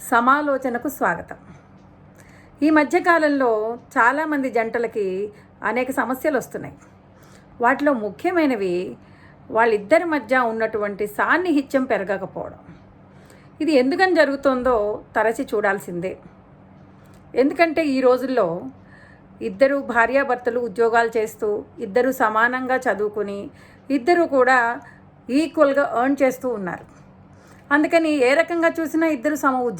సమాలోచనకు స్వాగతం. ఈ మధ్యకాలంలో చాలామంది జంటలకి అనేక సమస్యలు వస్తున్నాయి. వాటిలో ముఖ్యమైనవి వాళ్ళిద్దరి మధ్య ఉన్నటువంటి సాన్నిహిత్యం పెరగకపోవడం. ఇది ఎందుకని జరుగుతుందో తరచి చూడాల్సిందే. ఎందుకంటే ఈ రోజుల్లో ఇద్దరు భార్యాభర్తలు ఉద్యోగాలు చేస్తూ ఇద్దరు సమానంగా చదువుకుని ఇద్దరు కూడా ఈక్వల్గా ఎర్న్ చేస్తూ ఉన్నారు. అందుకని ఏ రకంగా చూసినా ఇద్దరు సమ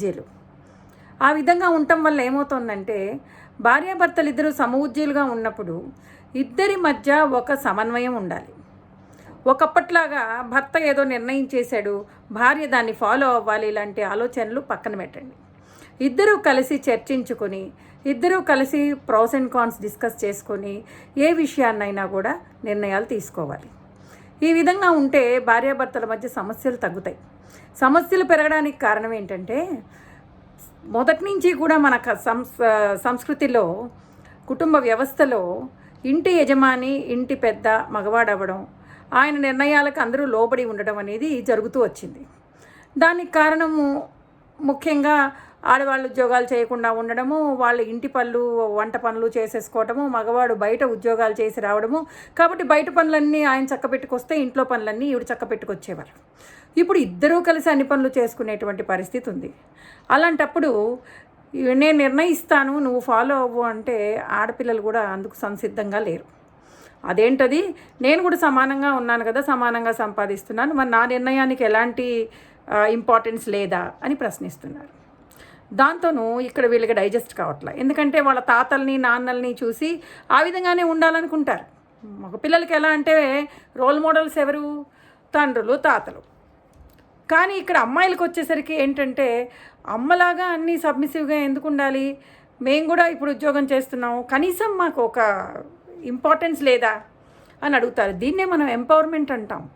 ఆ విధంగా ఉండటం వల్ల ఏమవుతుందంటే భార్యాభర్తలు ఇద్దరు సమ ఉజ్జీలుగా ఉన్నప్పుడు ఇద్దరి మధ్య ఒక సమన్వయం ఉండాలి. ఒకప్పట్లాగా భర్త ఏదో నిర్ణయం చేశాడు భార్య దాన్ని ఫాలో అవ్వాలి ఇలాంటి ఆలోచనలు పక్కన పెట్టండి. ఇద్దరూ కలిసి చర్చించుకొని ఇద్దరూ కలిసి ప్రోస్ అండ్ కాన్స్ డిస్కస్ చేసుకొని ఏ విషయాన్నైనా కూడా నిర్ణయాలు తీసుకోవాలి. ఈ విధంగా ఉంటే భార్యాభర్తల మధ్య సమస్యలు తగ్గుతాయి. సమస్యలు పెరగడానికి కారణం ఏంటంటే మొదటి నుంచి కూడా మన సంస్ సంస్కృతిలో కుటుంబ వ్యవస్థలో ఇంటి యజమాని ఇంటి పెద్ద మగవాడవ్వడం ఆయన నిర్ణయాలకు అందరూ లోబడి ఉండడం అనేది జరుగుతూ వచ్చింది. దానికి కారణము ముఖ్యంగా ఆడవాళ్ళు ఉద్యోగాలు చేయకుండా ఉండడము వాళ్ళ ఇంటి పనులు వంట పనులు చేసేసుకోవడము మగవాడు బయట ఉద్యోగాలు చేసి రావడము. కాబట్టి బయట పనులన్నీ ఆయన చక్క పెట్టుకొస్తే ఇంట్లో పనులన్నీ ఈవిడ చక్క పెట్టుకొచ్చేవారు. ఇప్పుడు ఇద్దరూ కలిసి అన్ని పనులు చేసుకునేటువంటి పరిస్థితి ఉంది. అలాంటప్పుడు నేను నిర్ణయిస్తాను నువ్వు ఫాలో అవ్వు అంటే ఆడపిల్లలు కూడా అందుకు సంసిద్ధంగా లేరు. అదేంటది? నేను కూడా సమానంగా ఉన్నాను కదా సమానంగా సంపాదిస్తున్నాను. మరి నా నిర్ణయానికి ఎలాంటి ఇంపార్టెన్స్ లేదా అని ప్రశ్నిస్తున్నారు. దాంతోనూ ఇక్కడ వీళ్ళకి డైజెస్ట్ కావట్లే. ఎందుకంటే వాళ్ళ తాతల్ని నాన్నల్ని చూసి ఆ విధంగానే ఉండాలనుకుంటారు. మగ పిల్లలకి ఎలా అంటే రోల్ మోడల్స్ ఎవరు? తండ్రులు తాతలు. కానీ ఇక్కడ అమ్మాయిలకు వచ్చేసరికి ఏంటంటే అమ్మలాగా అన్నీ సబ్మిసివ్గా ఎందుకు ఉండాలి? మేము కూడా ఇప్పుడు ఉద్యోగం చేస్తున్నాము. కనీసం మాకు ఒక ఇంపార్టెన్స్ లేదా? అని అడుగుతారు. దీన్నే మనం ఎంపవర్మెంట్ అంటాం.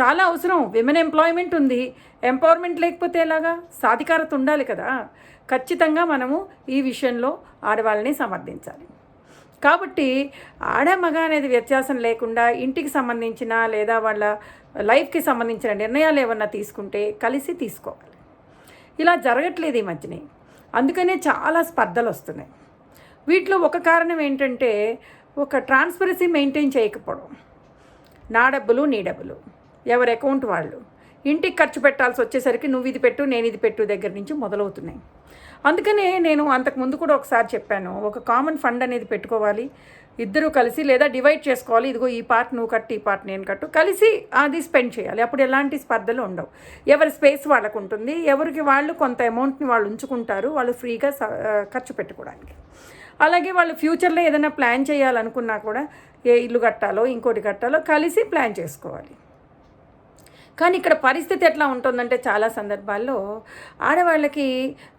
చాలా అవసరం. విమెన్ ఎంప్లాయ్మెంట్ ఉంది. ఎంపవర్మెంట్ లేకపోతే ఎలాగా? సాధికారత ఉండాలి కదా. ఖచ్చితంగా మనము ఈ విషయంలో ఆడవాళ్ళని సమర్థించాలి. కాబట్టి ఆడ మగ అనేది వ్యత్యాసం లేకుండా ఇంటికి సంబంధించిన లేదా వాళ్ళ లైఫ్కి సంబంధించిన నిర్ణయాలు ఏమన్నా తీసుకుంటే కలిసి తీసుకోవాలి. ఇలా జరగట్లేదు ఈ మధ్యనే. అందుకనే చాలా స్పర్ధలు వస్తున్నాయి. వీటిలో ఒక కారణం ఏంటంటే ఒక ట్రాన్స్పరసీ మెయింటైన్ చేయకపోవడం. నా డబ్బులు నీ డబ్బులు. ఎవరి అకౌంట్ వాళ్ళు. ఇంటికి ఖర్చు పెట్టాల్సి వచ్చేసరికి నువ్వు ఇది పెట్టు నేను ఇది పెట్టు దగ్గర నుంచి మొదలవుతున్నాయి. అందుకనే నేను అంతకుముందు కూడా ఒకసారి చెప్పాను ఒక కామన్ ఫండ్ అనేది పెట్టుకోవాలి ఇద్దరు కలిసి లేదా డివైడ్ చేసుకోవాలి ఇదిగో ఈ పార్ట్ నువ్వు కట్టు ఈ పార్ట్ నేను కట్టు కలిసి అది స్పెండ్ చేయాలి. అప్పుడు ఎలాంటి స్పర్ధలు ఉండవు. ఎవరి స్పేస్ వాళ్ళకు ఉంటుంది ఎవరికి వాళ్ళు కొంత అమౌంట్ని వాళ్ళు ఉంచుకుంటారు వాళ్ళు ఫ్రీగా స- ఖర్చు పెట్టుకోవడానికి. అలాగే వాళ్ళు ఫ్యూచర్లో ఏదైనా ప్లాన్ చేయాలనుకున్నా కూడా ఏ ఇల్లు కట్టాలో ఇంకోటి కట్టాలో కలిసి ప్లాన్ చేసుకోవాలి. కానీ ఇక్కడ పరిస్థితి ఎట్లా ఉంటుందంటే చాలా సందర్భాల్లో ఆడవాళ్ళకి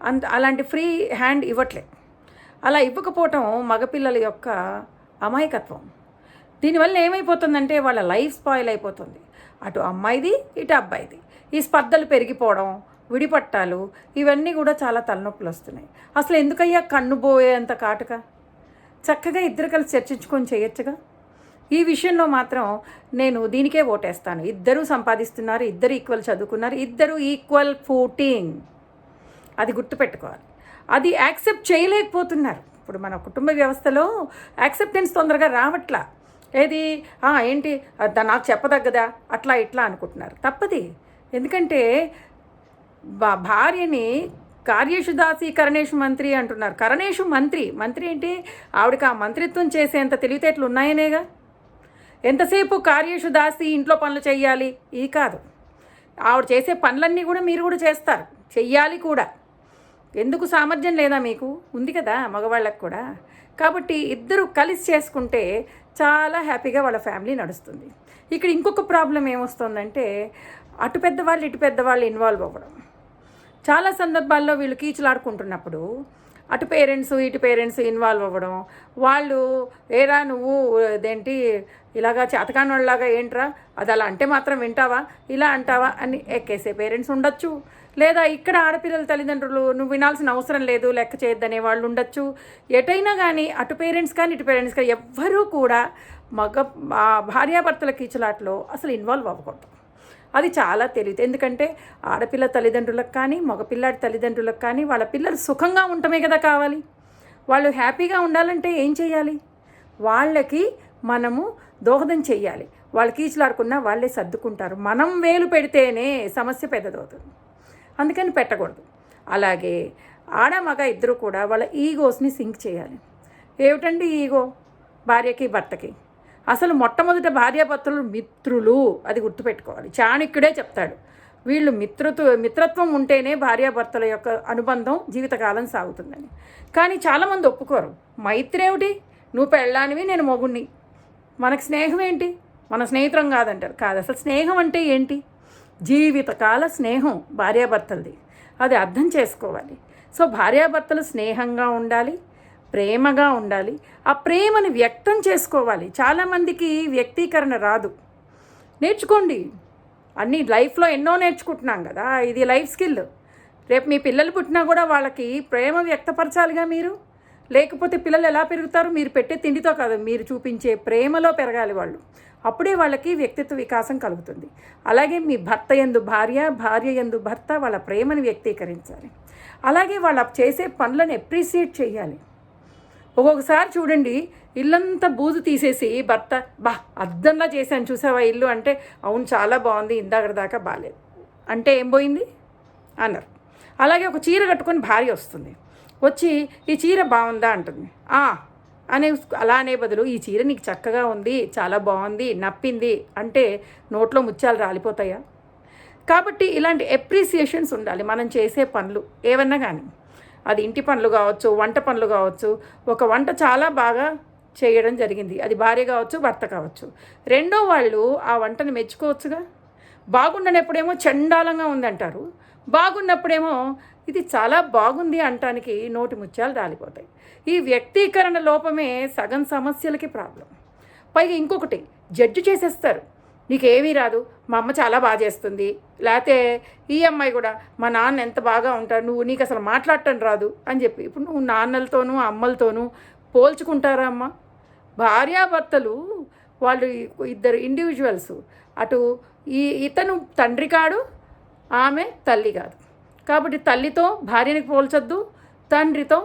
అంత అలాంటి ఫ్రీ హ్యాండ్ ఇవ్వట్లే. అలా ఇవ్వకపోవటం మగపిల్లల యొక్క అమాయకత్వం. దీనివల్ల ఏమైపోతుందంటే వాళ్ళ లైఫ్ స్పాయిల్ అయిపోతుంది. అటు అమ్మాయిది ఇటు అబ్బాయిది. ఈ స్పర్ధలు పెరిగిపోవడం విడిపట్టాలు ఇవన్నీ కూడా చాలా తలనొప్పులు వస్తున్నాయి. అసలు ఎందుకయ్యా కన్ను పోయేంత కాటుక? చక్కగా ఇద్దరు కలిసి చర్చించుకొని చేయొచ్చుగా? ఈ విషయంలో మాత్రం నేను దీనికే ఓటేస్తాను. ఇద్దరూ సంపాదిస్తున్నారు ఇద్దరు ఈక్వల్ చదువుకున్నారు ఇద్దరు ఈక్వల్ ఫూటింగ్ అది గుర్తుపెట్టుకోవాలి. అది యాక్సెప్ట్ చేయలేకపోతున్నారు. ఇప్పుడు మన కుటుంబ వ్యవస్థలో యాక్సెప్టెన్స్ తొందరగా రావట్లా. ఏది? ఏంటి? అది నాకు చెప్పదగ్గదా? అట్లా ఇట్లా అనుకుంటున్నారు. తప్పది. ఎందుకంటే భార్యని కార్యేషు దాసి కరణేషు మంత్రి అంటున్నారు. కరణేషు మంత్రి. మంత్రి ఏంటి? ఆవిడకి ఆ మంత్రిత్వం చేసేంత తెలివితేటలు ఉన్నాయనేగా? ఎంతసేపు కార్యేషు దాసి ఇంట్లో పనులు చేయాలి ఇది కాదు. ఆవిడ చేసే పనులన్నీ కూడా మీరు కూడా చేస్తారు. చెయ్యాలి కూడా. ఎందుకు సామర్థ్యం లేదా మీకు? ఉంది కదా మగవాళ్ళకు కూడా. కాబట్టి ఇద్దరు కలిసి చేసుకుంటే చాలా హ్యాపీగా వాళ్ళ ఫ్యామిలీ నడుస్తుంది. ఇక్కడ ఇంకొక ప్రాబ్లం ఏమొస్తుందంటే అటు పెద్దవాళ్ళు ఇటు పెద్దవాళ్ళు ఇన్వాల్వ్ అవ్వడం. చాలా సందర్భాల్లో వీళ్ళు కీచులాడుకుంటున్నప్పుడు అటు పేరెంట్స్ ఇటు పేరెంట్స్ ఇన్వాల్వ్ అవ్వడం. వాళ్ళు ఏరా నువ్వు అదేంటి ఇలాగా చేతకానోళ్ళలాగా ఏంట్రా? అది అలా అంటే మాత్రం వింటావా? ఇలా అంటావా? అని ఎక్కేసే పేరెంట్స్ ఉండొచ్చు. లేదా ఇక్కడ ఆడపిల్లల తల్లిదండ్రులు నువ్వు వినాల్సిన అవసరం లేదు లెక్క చేయొద్దనే వాళ్ళు ఉండొచ్చు. ఎటైనా కానీ అటు పేరెంట్స్ కానీ ఇటు పేరెంట్స్ కానీ ఎవ్వరూ కూడా మగ భార్యాభర్తల కీచులాట్లో అసలు ఇన్వాల్వ్ అవ్వకూడదు. అది చాలా తెలియదు ఎందుకంటే ఆడపిల్ల తల్లిదండ్రులకు కానీ మగపిల్లాడి తల్లిదండ్రులకు కానీ వాళ్ళ పిల్లలు సుఖంగా ఉండటమే కదా కావాలి. వాళ్ళు హ్యాపీగా ఉండాలంటే ఏం చేయాలి? వాళ్ళకి మనము దోహదం చేయాలి. వాళ్ళు కీచులాడుకున్నా వాళ్ళే సర్దుకుంటారు. మనం వేలు పెడితేనే సమస్య పెద్దదవుతుంది. అందుకని పెట్టకూడదు. అలాగే ఆడ మగ ఇద్దరు కూడా వాళ్ళ ఈగోస్ని సింక్ చేయాలి. ఏమిటండి ఈగో? భార్యకి భర్తకి. అసలు మొట్టమొదట భార్యాభర్తలు మిత్రులు అది గుర్తుపెట్టుకోవాలి. చాణక్యుడే చెప్తాడు వీళ్ళు మిత్రత్వ మిత్రత్వం ఉంటేనే భార్యాభర్తల యొక్క అనుబంధం జీవితకాలం సాగుతుందని. కానీ చాలామంది ఒప్పుకోరు. మైత్రి ఏమిటి? నువ్వు పెళ్ళానివి నేను మొగుణ్ణి. మనకు స్నేహం ఏంటి? మన స్నేహితురం కాదంటారు. కాదు అసలు స్నేహం అంటే ఏంటి? జీవితకాల స్నేహం భార్యాభర్తలది. అది అర్థం చేసుకోవాలి. సో భార్యాభర్తలు స్నేహంగా ఉండాలి ప్రేమగా ఉండాలి. ఆ ప్రేమని వ్యక్తం చేసుకోవాలి. చాలామందికి వ్యక్తీకరణ రాదు. నేర్చుకోండి. అన్ని లైఫ్లో ఎన్నో నేర్చుకుంటున్నాం కదా. ఇది లైఫ్ స్కిల్. రేపు మీ పిల్లలు పుట్టినా కూడా వాళ్ళకి ప్రేమ వ్యక్తపరచాలిగా మీరు? లేకపోతే పిల్లలు ఎలా పెరుగుతారు? మీరు పెట్టే తిండితో కాదు మీరు చూపించే ప్రేమలో పెరగాలి వాళ్ళు. అప్పుడే వాళ్ళకి వ్యక్తిత్వ వికాసం కలుగుతుంది. అలాగే మీ భర్త ఎందు భార్య భార్య ఎందు భర్త వాళ్ళ ప్రేమను వ్యక్తీకరించాలి. అలాగే వాళ్ళ చేసే పనులను ఎప్రిసియేట్ చేయాలి. ఒక్కొక్కసారి చూడండి ఇల్లంతా బూజు తీసేసి భర్త బా అద్దంలా చేశాను చూసావా ఇల్లు? అంటే అవును చాలా బాగుంది ఇందాక దాకా బాగాలేదు అంటే ఏం పోయింది? అన్నారు. అలాగే ఒక చీర కట్టుకొని భార్య వస్తుంది. వచ్చి ఈ చీర బాగుందా? అంటుంది. "ఆ" అనే అలా అనే బదులు ఈ చీర నీకు చక్కగా ఉంది చాలా బాగుంది నప్పింది అంటే నోట్లో ముత్యాలు రాలిపోతాయా? కాబట్టి ఇలాంటి ఎప్రిసియేషన్స్ ఉండాలి. మనం చేసే పనులు ఏవన్నా కానీ. అది ఇంటి పనులు కావచ్చు వంట పనులు కావచ్చు ఒక వంట చాలా బాగా చేయడం జరిగింది. అది భార్య కావచ్చు భర్త కావచ్చు. రెండో వాళ్ళు ఆ వంటను మెచ్చుకోవచ్చుగా? బాగుండనప్పుడేమో చండాలంగా ఉందంటారు. బాగున్నప్పుడేమో ఇది చాలా బాగుంది అంటానికి నోటి ముత్యాలు రాలిపోతాయి. ఈ వ్యక్తీకరణ లోపమే సగం సమస్యలకి ప్రాబ్లం. పైగా ఇంకొకటి జడ్జి చేసేస్తారు. నీకేమీ రాదు. మా అమ్మ చాలా బాగా చేస్తుంది. లేకపోతే ఈ అమ్మాయి కూడా మా నాన్న ఎంత బాగా ఉంటాడు నువ్వు నీకు అసలు మాట్లాడటం రాదు అని చెప్పి. ఇప్పుడు నువ్వు నాన్నలతోనూ అమ్మలతోనూ పోల్చుకుంటారా అమ్మ? భార్యాభర్తలు వాళ్ళు ఇద్దరు ఇండివిజువల్స్ అటు ఈ ఇతను తండ్రి కాడు ఆమె తల్లి కాదు. కాబట్టి తల్లితో భార్యని పోల్చొద్దు తండ్రితో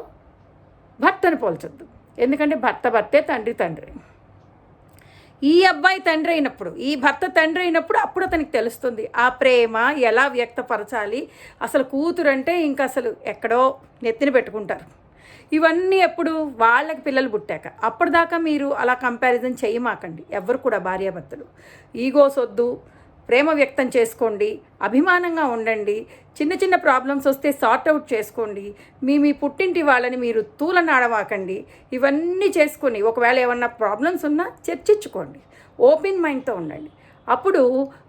భర్తను పోల్చొద్దు. ఎందుకంటే భర్త భర్తే తండ్రి తండ్రి. ఈ అబ్బాయి తండ్రి అయినప్పుడు ఈ భర్త తండ్రి అయినప్పుడు అప్పుడు అతనికి తెలుస్తుంది ఆ ప్రేమ ఎలా వ్యక్తపరచాలి? అసలు కూతురు అంటే ఇంకా అసలు ఎక్కడో నెత్తిన పెట్టుకుంటారు. ఇవన్నీ ఎప్పుడు వాళ్ళకి పిల్లలు పుట్టాక. అప్పటిదాకా మీరు అలా కంపారిజన్ చేయమాకండి ఎవరు కూడా భార్యాభర్తలు. ఈగోస్ వద్దు ప్రేమ వ్యక్తం చేసుకోండి అభిమానంగా ఉండండి చిన్న చిన్న ప్రాబ్లమ్స్ వస్తే సార్ట్ అవుట్ చేసుకోండి మీ మీ పుట్టింటి వాళ్ళని మీరు తూలనాడవాకండి ఇవన్నీ చేసుకొని ఒకవేళ ఏమన్నా ప్రాబ్లమ్స్ ఉన్నా చర్చించుకోండి ఓపెన్ మైండ్తో ఉండండి. అప్పుడు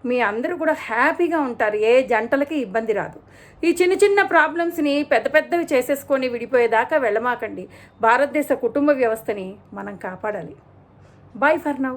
మీ అందరూ కూడా హ్యాపీగా ఉంటారు ఏ జంటలకి ఇబ్బంది రాదు. ఈ చిన్న చిన్న ప్రాబ్లమ్స్ని పెద్ద పెద్దవి చేసేసుకొని విడిపోయేదాకా వెళ్ళమాకండి. భారతదేశ కుటుంబ వ్యవస్థని మనం కాపాడాలి. Bye for now